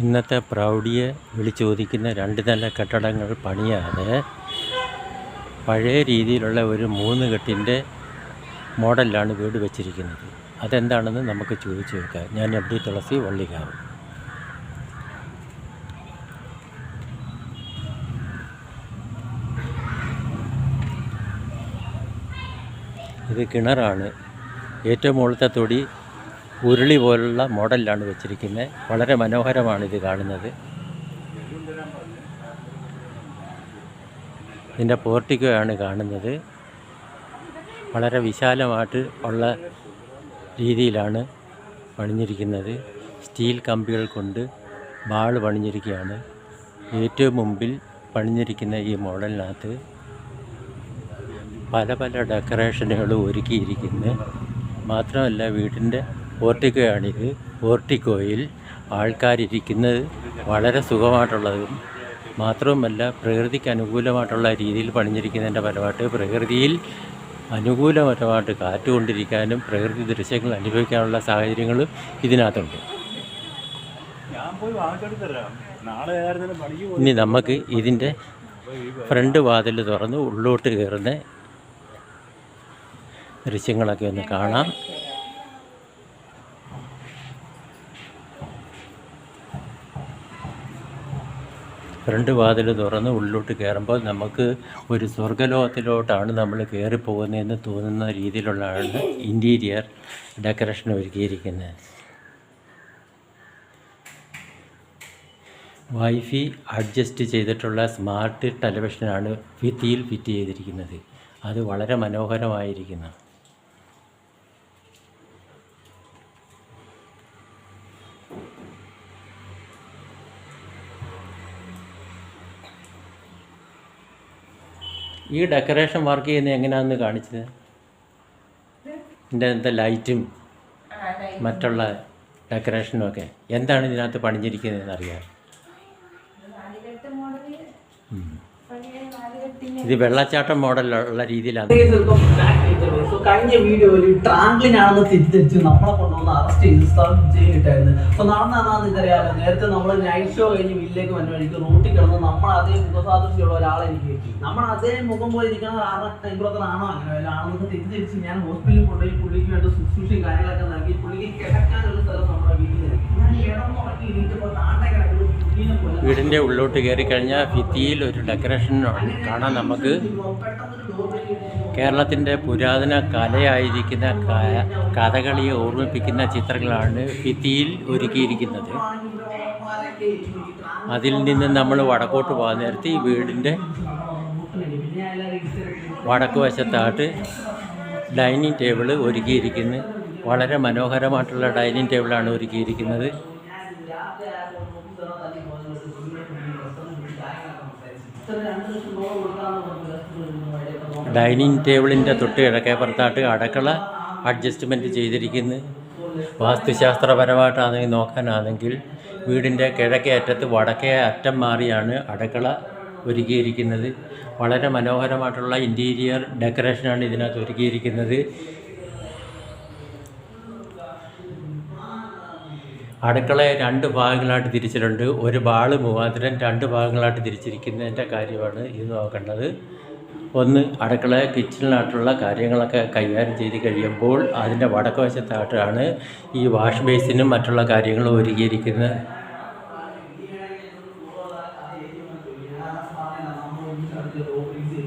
ഇന്നത്തെ പ്രൗഢിയെ വിളിച്ചോദിക്കുന്ന രണ്ട് നില കെട്ടിടങ്ങൾ പണിയാതെ പഴയ രീതിയിലുള്ള ഒരു മൂന്ന് കെട്ടിന്റെ മോഡലിലാണ് വീട് വെച്ചിരിക്കുന്നത്. അതെന്താണെന്ന് നമുക്ക് ചോദിച്ചു നോക്കാം. ഞാൻ എം ഡി തുളസി വള്ളിക്കാവ് ഇത് കിണറാണ്. ഏറ്റവും മുകളിലത്തെ തൊടി ഉരുളി പോലുള്ള മോഡലിലാണ് വെച്ചിരിക്കുന്നത്. വളരെ മനോഹരമാണ് ഇത് കാണുന്നത്. ഇതിന്റെ പോർട്ടിക്കോയാണ് കാണുന്നത്. വളരെ വിശാലമായിട്ട് ഉള്ള രീതിയിലാണ് പണിഞ്ഞിരിക്കുന്നത്. സ്റ്റീൽ കമ്പികൾ കൊണ്ട് ബാൾ പണിഞ്ഞിരിക്കുകയാണ്. ഏറ്റവും മുമ്പിൽ പണിഞ്ഞിരിക്കുന്ന ഈ മോഡലിനകത്ത് പല പല ഡെക്കറേഷനുകൾ ഒരുക്കിയിരിക്കുന്നു. മാത്രമല്ല വീടിന്റെ പോർട്ടിക്കോയാണിത്. പോർട്ടിക്കോയിൽ ആൾക്കാരിരിക്കുന്നത് വളരെ സുഖമായിട്ടുള്ളതും മാത്രവുമല്ല പ്രകൃതിക്ക് അനുകൂലമായിട്ടുള്ള രീതിയിൽ പണിഞ്ഞിരിക്കുന്നതിന്റെ ഫലമായിട്ട് പ്രകൃതിയിൽ അനുകൂലപരമായിട്ട് കാറ്റ് കൊണ്ടിരിക്കാനും പ്രകൃതി ദൃശ്യങ്ങൾ അനുഭവിക്കാനുള്ള സാഹചര്യങ്ങളും ഇതിനകത്തുണ്ട്. ഇനി നമുക്ക് ഇതിന്റെ ഫ്രണ്ട് വാതിൽ തുറന്ന് ഉള്ളോട്ട് കയറുന്ന ദൃശ്യങ്ങളൊക്കെ ഒന്ന് കാണാം. ഫ്രണ്ട് വാതിൽ തുറന്ന് ഉള്ളിലോട്ട് കയറുമ്പോൾ നമുക്ക് ഒരു സ്വർഗലോകത്തിലോട്ടാണ് നമ്മൾ കയറിപ്പോകുന്നതെന്ന് തോന്നുന്ന രീതിയിലുള്ളതാണ് ഇന്റീരിയർ ഡെക്കറേഷൻ ഒരുക്കിയിരിക്കുന്നത്. വൈഫൈ അഡ്ജസ്റ്റ് ചെയ്തിട്ടുള്ള സ്മാർട്ട് ടെലിവിഷനാണ് ഭിത്തിയിൽ ഫിറ്റ് ചെയ്തിരിക്കുന്നത്. അത് വളരെ മനോഹരമായിരിക്കുന്നു. ഈ ഡെക്കറേഷൻ വർക്ക് ചെയ്യുന്നത് എങ്ങനെയാണെന്ന് കാണിച്ചത്? ഇതിന്റെ എന്താ ലൈറ്റും മറ്റുള്ള ഡെക്കറേഷനും ഒക്കെ. എന്താണ് ഇതിനകത്ത് പണിഞ്ഞിരിക്കുന്നതെന്ന് അറിയാം ഇത് വെള്ളച്ചാട്ടം മോഡലുള്ള രീതിയിലാണ്. സോ കഴിഞ്ഞ വീഡിയോയിൽ ട്രാംപ്ലിൻ ആണെന്ന് തിരിച്ചു നമ്മളെ കൊണ്ടുവന്ന് അറസ്റ്റ് ചെയ്ത്. സ്ഥലം ജയിലിട്ടായിരുന്നു. അപ്പൊ നടന്നാന്ന് നിങ്ങൾക്കറിയാലോ നേരത്തെ നമ്മൾ നൈറ്റ് ഷോ കഴിഞ്ഞ് വീട്ടിലേക്ക് വന്ന വഴിക്ക് റൂട്ടിൽ കിടന്ന് നമ്മൾ അതേ മുഖസാദൃശ്യമുള്ള ഒരാളെ എനിക്ക് കിട്ടി. നമ്മൾ അതേ മുഖം പോലെ ഇരിക്കുന്ന കാരണം ഇബ്രത്തനാണോ അങ്ങനെ വല്ല ആണെന്ന് തിരിച്ച് ഞാൻ ഹോസ്പിറ്റലിൽ കൊണ്ടുപോയി പുള്ളിക്ക് വേണ്ട ശുശ്രൂഷയും കാര്യങ്ങളൊക്കെ നൽകി. പുള്ളിക്ക് കിടക്കാനുള്ള സ്ഥലം നമ്മുടെ വീട്ടിൽ ഞാൻ കിടന്നുറക്കി ഇരിക്കുമ്പോൾ താണ്ട പോലെ വീടിന്റെ ഉള്ളോട്ട് കയറി കഴിഞ്ഞാൽ ഭിത്തിയിൽ ഒരു ഡെക്കറേഷൻ കാണാം നമുക്ക്. കേരളത്തിന്റെ പുരാതന കലയായിരിക്കുന്ന കഥകളിയെ ഓർമ്മിപ്പിക്കുന്ന ചിത്രങ്ങളാണ് ഭിത്തിയിൽ ഒരുക്കിയിരിക്കുന്നത്. അതിൽ നിന്ന് നമ്മൾ വടക്കോട്ട് പോകാൻ നേരത്ത് ഈ വീടിന്റെ വടക്ക് വശത്തായിട്ട് ഡൈനിങ് ടേബിൾ ഒരുക്കിയിരിക്കുന്നത് വളരെ മനോഹരമായിട്ടുള്ള ഡൈനിങ് ടേബിളാണ് ഒരുക്കിയിരിക്കുന്നത്. ഡൈനിങ് ടേബിളിന്റെ തൊട്ട് കിഴക്കേപ്പുറത്തായിട്ട് അടക്കള അഡ്ജസ്റ്റ്മെന്റ് ചെയ്തിരിക്കുന്നു. വാസ്തുശാസ്ത്രപരമായിട്ടാണെങ്കിൽ നോക്കാനാണെങ്കിൽ വീടിന്റെ കിഴക്കേ അറ്റത്ത് വടക്കേ അറ്റം മാറിയാണ് അടക്കള ഒരുക്കിയിരിക്കുന്നത്. വളരെ മനോഹരമായിട്ടുള്ള ഇന്റീരിയർ ഡെക്കറേഷനാണ് ഇതിനകത്ത് ഒരുക്കിയിരിക്കുന്നത്. അടുക്കളയെ രണ്ട് ഭാഗങ്ങളായിട്ട് തിരിച്ചിട്ടുണ്ട്. ഒരു ബാൾ മുഖാന്തരം രണ്ട് ഭാഗങ്ങളായിട്ട് തിരിച്ചിരിക്കുന്നതിന്റെ കാര്യമാണ് ഇത് നോക്കേണ്ടത്. ഒന്ന് അടുക്കള കിച്ചണിനായിട്ടുള്ള കാര്യങ്ങളൊക്കെ കൈകാര്യം ചെയ്ത് കഴിയുമ്പോൾ അതിന്റെ വടക്ക് വശത്തായിട്ടാണ് ഈ വാഷ് ബേസിനും മറ്റുള്ള കാര്യങ്ങളും ഒരുക്കിയിരിക്കുന്നത്.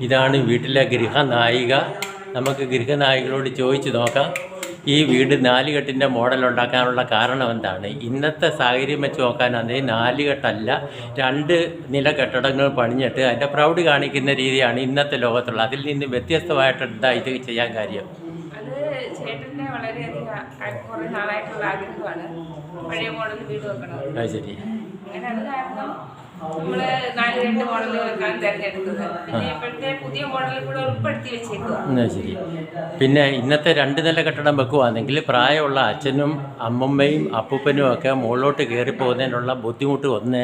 ഇതാണ് വീട്ടിലെ ഗൃഹനായിക. നമുക്ക് ഗൃഹനായികളോട് ചോദിച്ചു നോക്കാം. ഈ വീട് നാലുകെട്ടിന്റെ മോഡൽ ഉണ്ടാക്കാനുള്ള കാരണം എന്താണ്? ഇന്നത്തെ സാഹചര്യം വെച്ച് നോക്കാനാണെങ്കിൽ നാലുകെട്ടല്ല രണ്ട് നില കെട്ടിടങ്ങൾ പണിഞ്ഞിട്ട് അതിന്റെ പ്രൗഡ് കാണിക്കുന്ന രീതിയാണ് ഇന്നത്തെ ലോകത്തുള്ള. അതിൽ നിന്ന് വ്യത്യസ്തമായിട്ട് എന്താ ഇത് ചെയ്യാൻ കാര്യം? അത് ചേട്ടന്റെ വളരെയധികം ആ- കുറേ നാളായിട്ടുള്ള ആഗ്രഹമാണ്. പഴയ മോഡൽ വീട് വെക്കണം അത് ശരി. അങ്ങനെ അത് കാരണം നാല് രണ്ട് പിന്നെ പുതിയ മോഡൽ ഉൾപ്പെടുത്തി എന്നാ ശരി. പിന്നെ ഇന്നത്തെ രണ്ട് നില കെട്ടിടം വെക്കുവാണെങ്കിൽ പ്രായമുള്ള അച്ഛനും അമ്മമ്മയും അപ്പൂപ്പനും ഒക്കെ മുകളിലോട്ട് കയറി പോകുന്നതിനുള്ള ബുദ്ധിമുട്ട് ഒന്ന്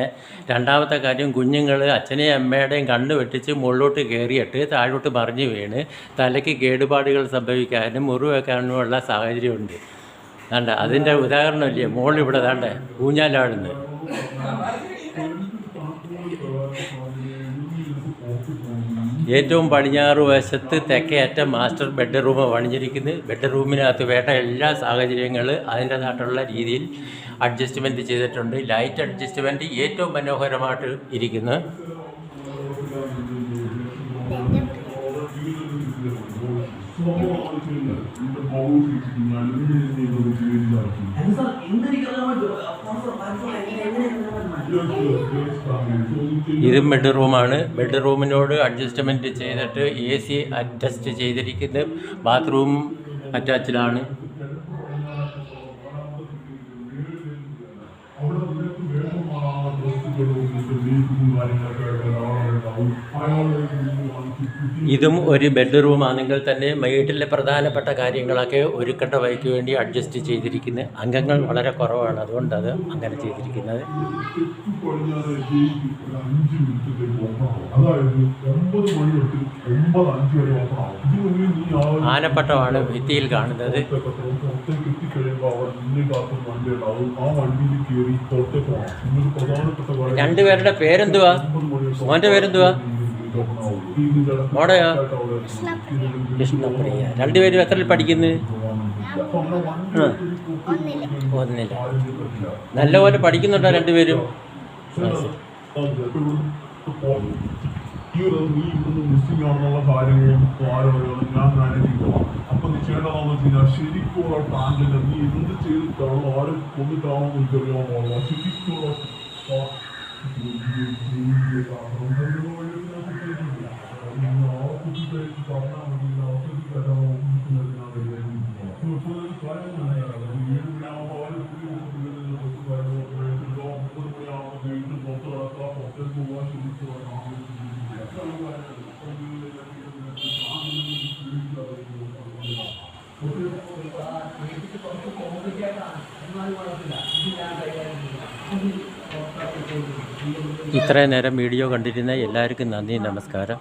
രണ്ടാമത്തെ കാര്യം കുഞ്ഞുങ്ങൾ അച്ഛനെയും അമ്മയുടെയും കണ്ണ് വെട്ടിച്ച് മുകളിലോട്ട് കയറിയിട്ട് താഴോട്ട് മറിഞ്ഞു വീണ് തലയ്ക്ക് കേടുപാടുകൾ സംഭവിക്കാനും മുറിവെക്കാനുമുള്ള സാഹചര്യമുണ്ട്. വേണ്ട അതിന്റെ ഉദാഹരണമില്ലേ? മോൾ ഇവിടെ താണ്ട ഊഞ്ഞാലാടുന്നത്. ഏറ്റവും പടിഞ്ഞാറ് വശത്ത് തെക്കേ അറ്റം മാസ്റ്റർ ബെഡ്റൂം പണിഞ്ഞിരിക്കുന്നത് ബെഡ്റൂമിനകത്ത് വേണ്ട എല്ലാ സാഹചര്യങ്ങൾ അതിന്റെതായിട്ടുള്ള രീതിയിൽ അഡ്ജസ്റ്റ്മെന്റ് ചെയ്തിട്ടുണ്ട്. ലൈറ്റ് അഡ്ജസ്റ്റ്മെന്റ് ഏറ്റവും മനോഹരമായിട്ട് ഇരിക്കുന്നു. അത് ബെഡ് റൂമാണ്. ബെഡ് റൂമിനോട് ഇതും അഡ്ജസ്റ്റ്മെന്റ് ചെയ്തിട്ട് എ സി അഡ്ജസ്റ്റ് ചെയ്തിരിക്കുന്നത്. ബാത്റൂം അറ്റാച്ച്ഡാണ് ഇതും ഒരു ബെഡ്റൂം ആണെങ്കിൽ തന്നെ വീട്ടിലെ പ്രധാനപ്പെട്ട കാര്യങ്ങളൊക്കെ ഒരുക്കട്ട വഴിക്ക് വേണ്ടി അഡ്ജസ്റ്റ് ചെയ്തിരിക്കുന്നത് അംഗങ്ങൾ വളരെ കുറവാണ്. അതുകൊണ്ട് അത് അങ്ങനെ ചെയ്തിരിക്കുന്നത്. ആനപ്പട്ടമാണ് ഭിത്തിയിൽ കാണുന്നത്. രണ്ടുപേരുടെ പേരെന്തുവാ? മോന്റെ പേരെന്തുവാ? മോടെയോ? കൃഷ്ണപ്രിയ. രണ്ടുപേരും എത്രയിൽ പഠിക്കുന്നു? ആ. ഒന്നില്ല നല്ലപോലെ പഠിക്കുന്നുണ്ടോ രണ്ടുപേരും. ഈ ഒരു നീ ഇവിടുന്ന് മിസ്സിംഗ് ആണെന്നുള്ള കാര്യങ്ങളും ആരോടും ഞാൻ മാനേജ് ചെയ്തോളാം അപ്പൊ നീ ചെയ്യേണ്ടതെന്ന് വെച്ച് കഴിഞ്ഞാൽ ശരിക്കുള്ള ടാങ്കിന്റെ നീ എന്ത് ചെയ്തിട്ടാണോ ആരെ കൊന്നിട്ടാണോ എനിക്കറിയാമോ ശരിക്കുള്ള ആ- തുറന്നാൽ മതി ഇത്രയും നേരം വീഡിയോ കണ്ടിരുന്ന എല്ലാവർക്കും നന്ദി നമസ്കാരം.